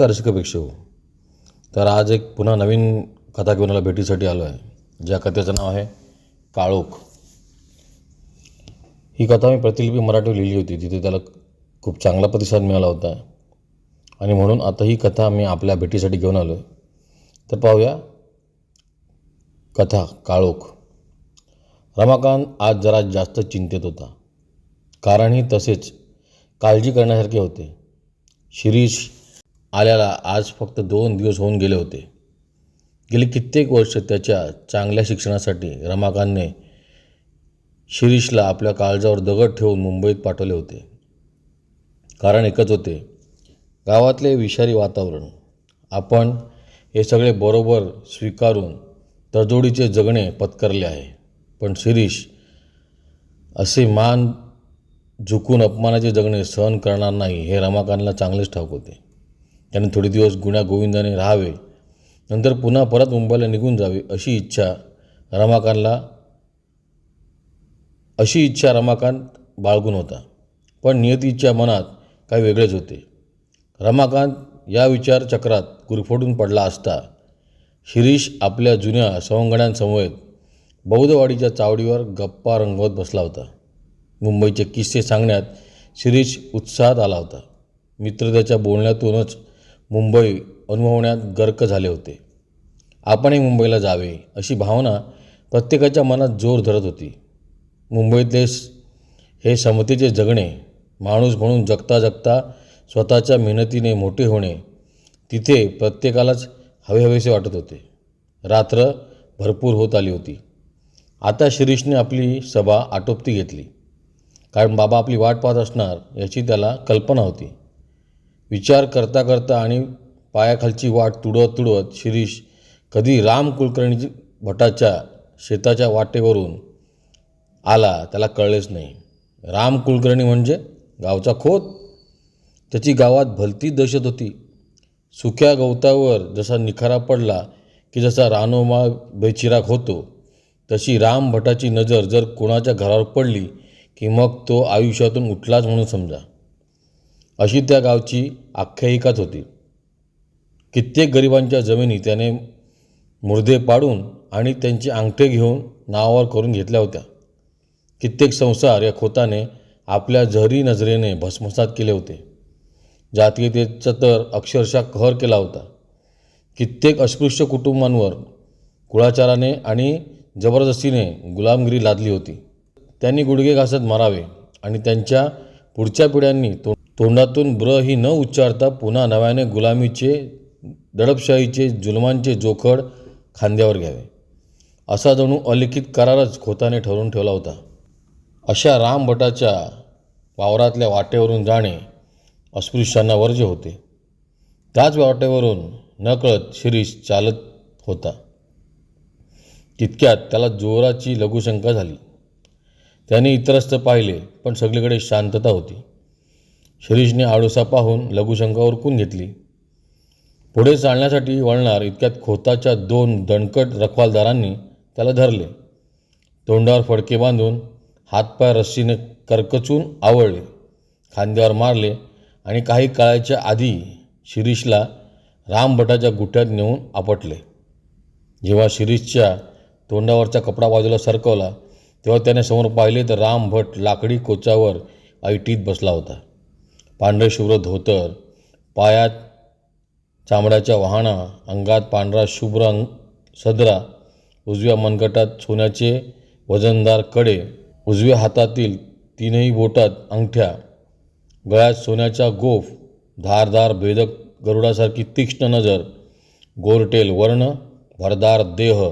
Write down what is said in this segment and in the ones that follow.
नमस्कार रसिकपेक्षा हो तर आज एक पुन्हा नवीन कथा घेऊन मला भेटीसाठी आलो आहे ज्या कथेचं नाव आहे काळोख. ही कथा मी प्रतिलिपी मराठी लिहिली होती तिथे त्याला खूप चांगला प्रतिसाद मिळाला होता. आणि म्हणून आता ही कथा मी आपल्या भेटीसाठी घेऊन आलो आहे. तर पाहूया कथा काळोख. रमाकांत आज जरा जास्त चिंतेत होता. कारणही तसेच काळजी करण्यासारखे होते. शिरीष आल्याला आज फक्त दोन दिवस होऊन गेले होते. गेली कित्येक वर्ष त्याच्या चांगल्या शिक्षणासाठी रमाकांतने शिरीषला आपल्या काळजावर दगड ठेवून मुंबईत पाठवले होते. कारण एकच होते गावातले विषारी वातावरण. आपण हे सगळे बरोबर स्वीकारून तडजोडीचे जगणे पत्करले आहे. पण शिरीष असे मान झुकून अपमानाचे जगणे सहन करणार नाही हे रमाकांतला चांगलेच ठाऊक होते. त्याने थोडे दिवस गुण्या गोविंदाने राहावे नंतर पुन्हा परत मुंबईला निघून जावे अशी इच्छा रमाकांतला अशी इच्छा रमाकांत बाळगून होता. पण नियतीच्या मनात काही वेगळेच होते. रमाकांत या विचार चक्रात गुरफटून पडला असता. शिरीष आपल्या जुन्या सवंगड्यांसमवेत बौद्धवाडीच्या चावडीवर गप्पा रंगवत बसला होता. मुंबईचे किस्से सांगण्यात शिरीष उत्साहात आला होता. मित्र त्याच्या बोलण्यातूनच मुंबई अनुभवण्यात गर्क झाले होते. आपणही मुंबईला जावे अशी भावना प्रत्येकाच्या मनात जोर धरत होती. मुंबईतले हे समतेचे जगणे माणूस म्हणून जगता जगता स्वतःच्या मेहनतीने मोठे होणे तिथे प्रत्येकालाच हवे हवेसे वाटत होते. रात्र भरपूर होत आली होती. आता शिरीषने आपली सभा आटोपती घेतली. कारण बाबा आपली वाट पाहत असणार याची त्याला कल्पना होती. विचार करता करता आणि पायाखालची वाट तुडवत तुडवत शिरीष कधी राम कुलकर्णी भटाच्या शेताच्या वाटेवरून आला त्याला कळलेच नाही. राम कुलकर्णी म्हणजे गावचा खोत. त्याची गावात भलती दहशत होती. सुक्या गवतावर जसा निखारा पडला की जसा रानोमा बेचिराग होतो तशी राम भटाची नजर जर कोणाच्या घरावर पडली की मग तो आयुष्यातून उठलाच म्हणून समजा. अशी त्या गावची आख्यायिकाच होती. कित्येक गरिबांच्या जमिनी त्याने मुर्दे पाडून आणि त्यांचे अंगठे घेऊन नावावर करून घेतल्या होत्या. कित्येक संसार या खोताने आपल्या जहरी नजरेने भस्मसात केले होते जातीयतेचा तर अक्षरशः कहर केला होता. कित्येक अस्पृश्य कुटुंबांवर कुळाचाराने आणि जबरदस्तीने गुलामगिरी लादली होती. त्यांनी गुडघे घासत मारावे आणि त्यांच्या पुढच्या पिढ्यांनी तो तोंडातून ब्र ही न उच्चारता पुन्हा नव्याने गुलामीचे दडपशाहीचे जुलमांचे जोखड खांद्यावर घ्यावे. असा जणू अलिखित करारच खोताने ठरवून ठेवला होता. अशा रामभटाच्या वावरातल्या वाटेवरून जाणे अस्पृश्यांना वर्ज्य होते. त्याच वाटेवरून नकळत शिरीष चालत होता. तितक्यात त्याला जोराची लघुशंका झाली. त्याने इतरस्त पाहिले पण सगळीकडे शांतता होती. शिरीषने आडोसा पाहून लघुशंका उरकून घेतली. पुढे चालण्यासाठी वळणार इतक्यात खोताच्या दोन दणकट रखवालदारांनी त्याला धरले. तोंडावर फडके बांधून हातपाय रस्सीने करकचून आवळले. खांद्यावर मारले आणि काही काळाच्या आधी शिरीषला रामभटाच्या गुट्यात नेऊन आपटले. जेव्हा शिरीषच्या तोंडावरचा कपडा बाजूला सरकवला तेव्हा त्याने समोर पाहिले तर रामभट लाकडी कोचावर ऐटीत बसला होता. पांढरे शुभ्र धोतर पायात चामड्याच्या वाहना अंगात पांढरा शुभ्र अंग सदरा उजव्या मनगटात सोन्याचे वजनदारकडे उजव्या हातातील तीनही बोटात अंगठ्या गळ्यात सोन्याचा गोफ धारदार भेदक गरुडासारखी तीक्ष्ण नजर गोरटेल वर्ण भरदार देह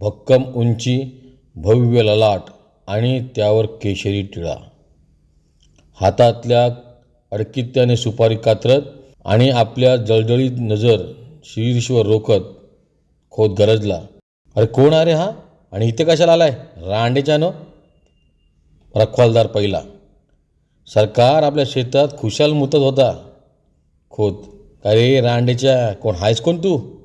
भक्कम उंची भव्य ललाट आणि त्यावर केशरी टिळा. हातातल्या अडकित्याने सुपारी कातरत आणि आपल्या जळजळीत नजर शिरीषवर रोखत खोत गरजला. अरे कोण अरे हा? आणि इथे कशाला आलाय? रांडेच्यानं रखवालदार पहिला. सरकार आपल्या शेतात खुशाल मुतत होता. खोत? अरे रे रांडेच्या? कोण? हायस कोण तू?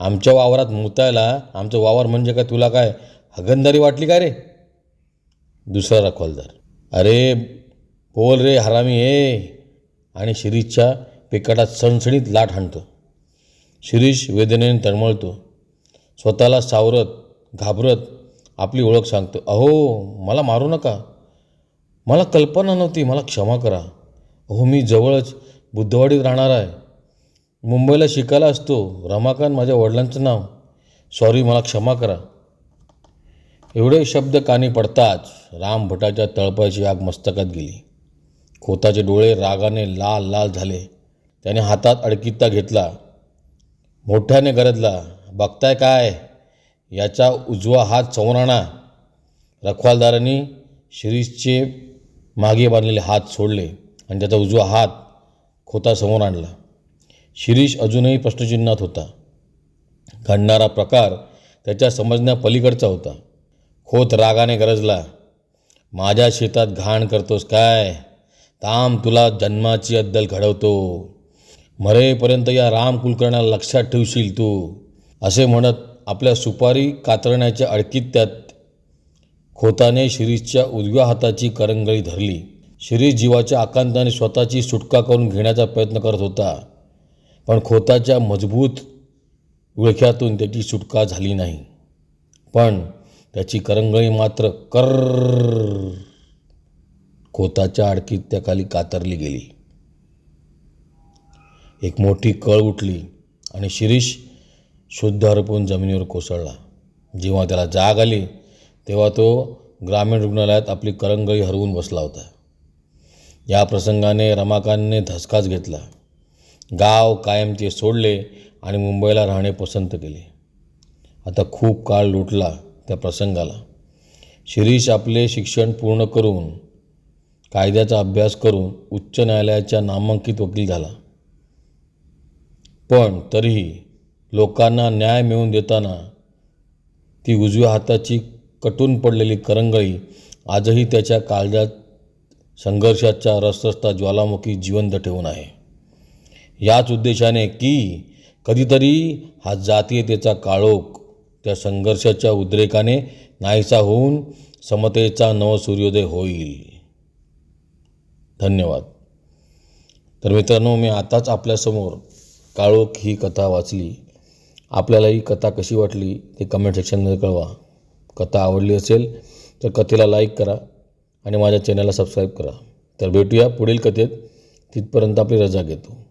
आमच्या वावरात मुतायला आमचं वावर म्हणजे काय? तुला काय हगंदारी वाटली का रे? दुसरा रखवालदार अरे बोल रे हरामी ये आणि शिरीषच्या पेकाटात सणसणीत लाट हाणतो. शिरीष वेदनेने तळमळतो. स्वतःला सावरत घाबरत आपली ओळख सांगतो. अहो मला मारू नका. मला कल्पना नव्हती मला क्षमा करा. अहो मी जवळच बुद्धवाडीत राहणार आहे. मुंबईला शिकायला असतो. रमाकांत माझ्या वडिलांचं नाव. सॉरी मला क्षमा करा. एवढे शब्द कानी पडताच राम भटाच्या तळपायची आग मस्तकात गेली. खोताचे डोळे रागाने लाल लाल झाले. त्याने हातात अडकित्ता घेतला. मोठ्याने गरजला बघताय काय? याचा उजवा हात चवराणा रखवालदारांनी शिरीषचे मागे बांधलेले हात सोडले आणि त्याचा उजवा हात खोतासमोर आणला. शिरीष अजूनही प्रश्नचिन्हात होता. घडणारा प्रकार त्याच्या समजण्या पलीकडचा होता. खोत रागाने गरजला. माझ्या शेतात घाण करतोस काय? ताम तुला जन्माची अद्दल घडवतो. मरेपर्यंत या राम कुलकर्णाला लक्षात ठेवशील तू. असे म्हणत आपल्या सुपारी कातरण्याच्या अडकीत्यात खोताने शिरीषच्या उजव्या हाताची करंगळी धरली. शिरीष जीवाच्या आकांताने स्वतःची सुटका करून घेण्याचा प्रयत्न करत होता. पण खोताच्या मजबूत विळख्यातून त्याची सुटका झाली नाही. पण त्याची करंगळी मात्र कर खोताच्या आडकीत त्याखाली कातरली गेली. एक मोठी कळ उठली आणि शिरीष शुद्ध हरपून जमिनीवर कोसळला. जेव्हा त्याला जाग आली तेव्हा तो ग्रामीण रुग्णालयात आपली करंगळी हरवून बसला होता. या प्रसंगाने रमाकांतने धसकाच घेतला. गाव कायमचे सोडले आणि मुंबईला राहणे पसंत केले. आता खूप काळ लुटला त्या प्रसंगाला. शिरीष आपले शिक्षण पूर्ण करून कायद्याचा अभ्यास करून उच्च न्यायालयाच्या नामांकित वकील झाला. पण तरीही लोकांना न्याय मिळवून देताना ती उजव्या हाताची कटून पडलेली करंगळी आजही त्याच्या काळजात संघर्षाच्या रसरस्ता ज्वालामुखी जिवंत ठेवून आहे. याच उद्देशाने की कधीतरी हा जातीयतेचा काळोख त्या संघर्षाच्या उद्रेकाने नाहीसा होऊन समतेचा नवसूर्योदय होईल. धन्यवाद. तर मित्रांनो मी आताच आपल्यासमोर काळोख ही कथा वाचली. आपल्याला ही कथा कशी वाटली ते कमेंट सेक्शनमध्ये कळवा. कथा आवडली असेल तर कथेला लाईक करा आणि माझ्या चॅनलला सबस्क्राईब करा. तर भेटूया पुढील कथेत. तिथपर्यंत आपली रजा घेतो.